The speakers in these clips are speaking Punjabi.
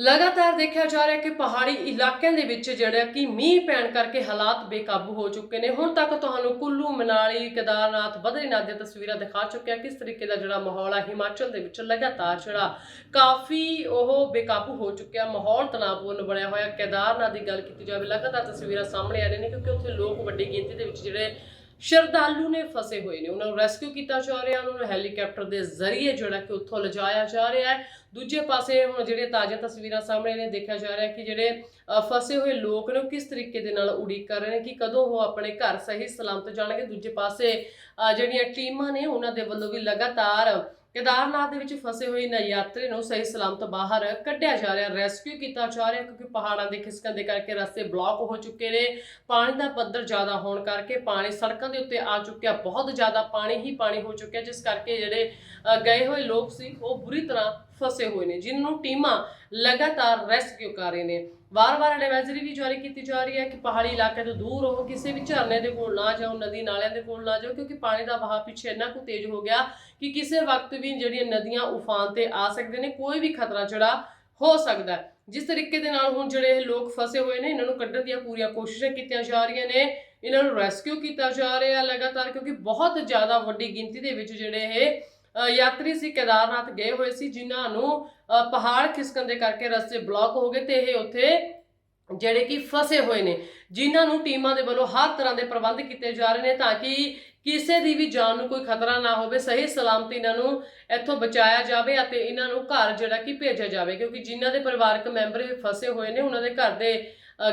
ਲਗਾਤਾਰ ਦੇਖਿਆ ਜਾ ਰਿਹਾ ਕਿ ਪਹਾੜੀ ਇਲਾਕਿਆਂ ਦੇ ਵਿੱਚ ਜਿਹੜਾ ਕਿ ਮੀਂਹ ਪੈਣ ਕਰਕੇ ਹਾਲਾਤ ਬੇਕਾਬੂ ਹੋ ਚੁੱਕੇ ਨੇ। ਹੁਣ ਤੱਕ ਤੁਹਾਨੂੰ ਕੁੱਲੂ, ਮਨਾਲੀ, ਕੇਦਾਰਨਾਥ, ਬਦਰੀਨਾਥ ਦੀਆਂ ਤਸਵੀਰਾਂ ਦਿਖਾ ਚੁੱਕਿਆ ਕਿਸ ਤਰੀਕੇ ਦਾ ਜਿਹੜਾ ਮਾਹੌਲ ਆ, ਹਿਮਾਚਲ ਦੇ ਵਿੱਚ ਲਗਾਤਾਰ ਜਿਹੜਾ ਕਾਫੀ ਉਹ ਬੇਕਾਬੂ ਹੋ ਚੁੱਕਿਆ। ਮਾਹੌਲ ਤਣਾਅਪੂਰਨ ਬਣਿਆ ਹੋਇਆ। ਕੇਦਾਰਨਾਥ ਦੀ ਗੱਲ ਕੀਤੀ ਜਾਵੇ, ਲਗਾਤਾਰ ਤਸਵੀਰਾਂ ਸਾਹਮਣੇ ਆ ਰਹੀਆਂ ਨੇ ਕਿਉਂਕਿ ਉੱਥੇ ਲੋਕ ਵੱਡੀ ਗਿਣਤੀ ਦੇ ਵਿੱਚ ਜਿਹੜੇ ਸ਼ਰਧਾਲੂ ਨੇ ਫਸੇ ਹੋਏ ਨੇ। ਉਹਨਾਂ ਨੂੰ ਰੈਸਕਿਊ ਕੀਤਾ ਜਾ ਰਿਹਾ ਉਹਨਾਂ ਨੂੰ ਹੈਲੀਕਾਪਟਰ ਦੇ ਜ਼ਰੀਏ ਜਿਹੜਾ ਕਿ ਉੱਥੋਂ ਲਿਜਾਇਆ ਜਾ ਰਿਹਾ ਹੈ। ਦੂਜੇ ਪਾਸੇ ਹੁਣ ਜਿਹੜੀਆਂ ਤਾਜ਼ਾ ਤਸਵੀਰਾਂ ਸਾਹਮਣੇ ਨੇ, ਦੇਖਿਆ ਜਾ ਰਿਹਾ ਕਿ ਜਿਹੜੇ ਫਸੇ ਹੋਏ ਲੋਕ ਨੇ, ਉਹ ਕਿਸ ਤਰੀਕੇ ਦੇ ਨਾਲ ਉਡੀਕ ਕਰ ਰਹੇ ਨੇ ਕਿ ਕਦੋਂ ਉਹ ਆਪਣੇ ਘਰ ਸਹੀ ਸਲਾਮਤ ਜਾਣਗੇ। ਦੂਜੇ ਪਾਸੇ ਜਿਹੜੀਆਂ ਟੀਮਾਂ ਨੇ, ਉਹਨਾਂ ਦੇ ਵੱਲੋਂ ਵੀ ਲਗਾਤਾਰ ਕੇਦਾਰਨਾਥ ਦੇ ਵਿੱਚ ਫਸੇ ਹੋਏ ਨਾ ਯਾਤਰੀ ਨੂੰ ਸਹੀ ਸਲਾਮਤ ਬਾਹਰ ਕੱਢਿਆ ਜਾ ਰਿਹਾ ਰੈਸਕਿਊ ਕੀਤਾ ਜਾ ਰਿਹਾ ਕਿਉਂਕਿ ਪਹਾੜਾਂ ਦੇ ਖਿਸਕਣ ਦੇ ਕਰਕੇ ਰਸਤੇ ਬਲੌਕ ਹੋ ਚੁੱਕੇ ਨੇ। ਪਾਣੀ ਦਾ ਪੱਧਰ ਜ਼ਿਆਦਾ ਹੋਣ ਕਰਕੇ ਪਾਣੀ ਸੜਕਾਂ ਦੇ ਉੱਤੇ ਆ ਚੁੱਕਿਆ, ਬਹੁਤ ਜ਼ਿਆਦਾ ਪਾਣੀ ਹੀ ਪਾਣੀ ਹੋ ਚੁੱਕਿਆ, ਜਿਸ ਕਰਕੇ ਜਿਹੜੇ ਗਏ ਹੋਏ ਲੋਕ ਸੀ, ਉਹ ਬੁਰੀ ਤਰ੍ਹਾਂ ਫਸੇ ਹੋਏ ਨੇ, ਜਿਨ੍ਹਾਂ ਨੂੰ ਟੀਮਾਂ ਲਗਾਤਾਰ ਰੈਸਕਿਊ ਕਰ ਰਹੇ ਨੇ। ਵਾਰ-ਵਾਰ ਐਡਵਾਈਜ਼ਰੀ ਵੀ ਜਾਰੀ ਕੀਤੀ ਜਾ ਰਹੀ ਹੈ ਕਿ ਪਹਾੜੀ ਇਲਾਕੇ ਤੋਂ ਦੂਰ ਰਹੋ, ਕਿਸੇ ਵੀ ਝਰਨੇ ਦੇ ਕੋਲ ਨਾ ਜਾਓ, ਨਦੀ ਨਾਲਿਆਂ ਦੇ ਕੋਲ ਨਾ ਜਾਓ, ਕਿਉਂਕਿ ਪਾਣੀ ਦਾ ਵਹਾਅ ਪਿੱਛੇ ਇੰਨਾ ਕੁ ਤੇਜ਼ ਹੋ ਗਿਆ ਕਿ ਕਿਸੇ ਵਕਤ ਵੀ ਜਿਹੜੀਆਂ ਨਦੀਆਂ ਉਫਾਨ ਤੇ ਆ ਸਕਦੇ ਨੇ, ਕੋਈ ਵੀ ਖਤਰਾ ਜਿਹੜਾ ਹੋ ਸਕਦਾ ਹੈ। ਜਿਸ ਤਰੀਕੇ ਦੇ ਨਾਲ ਹੁਣ ਜਿਹੜੇ ਇਹ ਲੋਕ ਫਸੇ ਹੋਏ ਨੇ, ਇਹਨਾਂ ਨੂੰ ਕੱਢਣ ਦੀਆਂ ਪੂਰੀਆਂ ਕੋਸ਼ਿਸ਼ਾਂ ਕੀਤੀਆਂ ਜਾ ਰਹੀਆਂ ਨੇ, ਇਹਨਾਂ ਨੂੰ ਰੈਸਕਿਊ ਕੀਤਾ ਜਾ ਰਿਹਾ ਲਗਾਤਾਰ, ਕਿਉਂਕਿ ਬਹੁਤ ਜ਼ਿਆਦਾ ਵੱਡੀ ਗਿਣਤੀ ਦੇ ਵਿੱਚ ਜਿਹੜੇ ਇਹ ਯਾਤਰੀ ਸੀ, ਕੇਦਾਰਨਾਥ ਗਏ ਹੋਏ ਸੀ, ਜਿਨ੍ਹਾਂ ਨੂੰ ਪਹਾੜ ਖਿਸਕਣ ਦੇ ਕਰਕੇ ਰਸਤੇ ਬਲੌਕ ਹੋ ਗਏ ਤੇ ਇਹ ਉੱਥੇ ਜਿਹੜੇ ਕਿ ਫਸੇ ਹੋਏ ਨੇ, ਜਿਨ੍ਹਾਂ ਨੂੰ ਟੀਮਾਂ ਦੇ ਵੱਲੋਂ ਹਰ ਤਰ੍ਹਾਂ ਦੇ ਪ੍ਰਬੰਧ ਕੀਤੇ ਜਾ ਰਹੇ ਨੇ ਤਾਂ ਕਿ ਕਿਸੇ ਦੀ ਵੀ ਜਾਨ ਨੂੰ ਕੋਈ ਖਤਰਾ ਨਾ ਹੋਵੇ, ਸਹੀ ਸਲਾਮਤ ਇਹਨਾਂ ਨੂੰ ਇੱਥੋਂ ਬਚਾਇਆ ਜਾਵੇ ਅਤੇ ਇਹਨਾਂ ਨੂੰ ਘਰ ਜਿਹੜਾ ਕਿ ਭੇਜਿਆ ਜਾਵੇ, ਕਿਉਂਕਿ ਜਿਨ੍ਹਾਂ ਦੇ ਪਰਿਵਾਰਕ ਮੈਂਬਰ ਇਹ ਫਸੇ ਹੋਏ ਨੇ, ਉਹਨਾਂ ਦੇ ਘਰ ਦੇ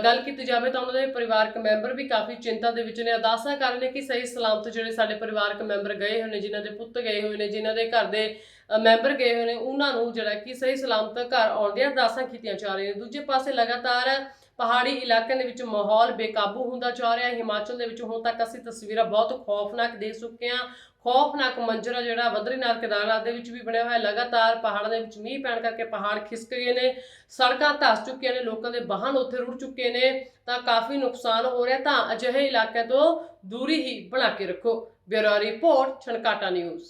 ਗੱਲ ਕੀਤੀ ਜਾਵੇ ਤਾਂ ਉਹਨਾਂ ਦੇ ਪਰਿਵਾਰਕ ਮੈਂਬਰ ਵੀ ਕਾਫੀ ਚਿੰਤਾ ਦੇ ਵਿੱਚ ਨੇ। ਅਰਦਾਸਾਂ ਕਰ ਰਹੇ ਨੇ ਕਿ ਸਹੀ ਸਲਾਮਤ ਜਿਹੜੇ ਸਾਡੇ ਪਰਿਵਾਰਕ ਮੈਂਬਰ ਗਏ ਹੋਏ ਨੇ, ਜਿਨ੍ਹਾਂ ਦੇ ਪੁੱਤ ਗਏ ਹੋਏ ਨੇ, ਜਿਨ੍ਹਾਂ ਦੇ ਘਰ ਦੇ ਮੈਂਬਰ ਗਏ ਹੋਏ ਨੇ, ਉਹਨਾਂ ਨੂੰ ਜਿਹੜਾ ਕਿ ਸਹੀ ਸਲਾਮਤ ਘਰ ਆਉਣ ਦੀਆਂ ਅਰਦਾਸਾਂ ਕੀਤੀਆਂ ਜਾ ਰਹੀਆਂ ਨੇ। ਦੂਜੇ ਪਾਸੇ ਲਗਾਤਾਰ ਪਹਾੜੀ ਇਲਾਕਿਆਂ ਦੇ ਵਿੱਚ ਮਾਹੌਲ ਬੇਕਾਬੂ ਹੁੰਦਾ ਜਾ ਰਿਹਾ ਹੈ। ਹਿਮਾਚਲ ਦੇ ਵਿੱਚ ਹੁਣ ਤੱਕ ਅਸੀਂ ਤਸਵੀਰਾਂ ਬਹੁਤ ਖੌਫਨਾਕ ਦੇਖ ਚੁੱਕੇ ਹਾਂ। ਖੌਫਨਾਕ ਮੰਜ਼ਰ ਆ ਜਿਹੜਾ ਬਦਰੀਨਾਥ ਕੇਦਾਰਨਾਥ ਦੇ ਵਿੱਚ ਵੀ ਬਣਿਆ ਹੋਇਆ ਲਗਾਤਾਰ ਪਹਾੜਾਂ ਦੇ ਵਿੱਚ ਮੀਂਹ ਪੈਣ ਕਰਕੇ ਪਹਾੜ ਖਿਸਕ ਗਏ ਨੇ। ਸੜਕਾਂ ਧੱਸ ਚੁੱਕੀਆਂ ਨੇ, ਲੋਕਾਂ ਦੇ ਵਾਹਨ ਉੱਥੇ ਰੁੜ ਚੁੱਕੇ ਨੇ। ਤਾਂ ਕਾਫੀ ਨੁਕਸਾਨ ਹੋ ਰਿਹਾ ਤਾਂ ਅਜਿਹੇ ਇਲਾਕਿਆਂ ਤੋਂ ਦੂਰੀ ਹੀ ਬਣਾ ਕੇ ਰੱਖੋ। Bureau report, Chhankata news.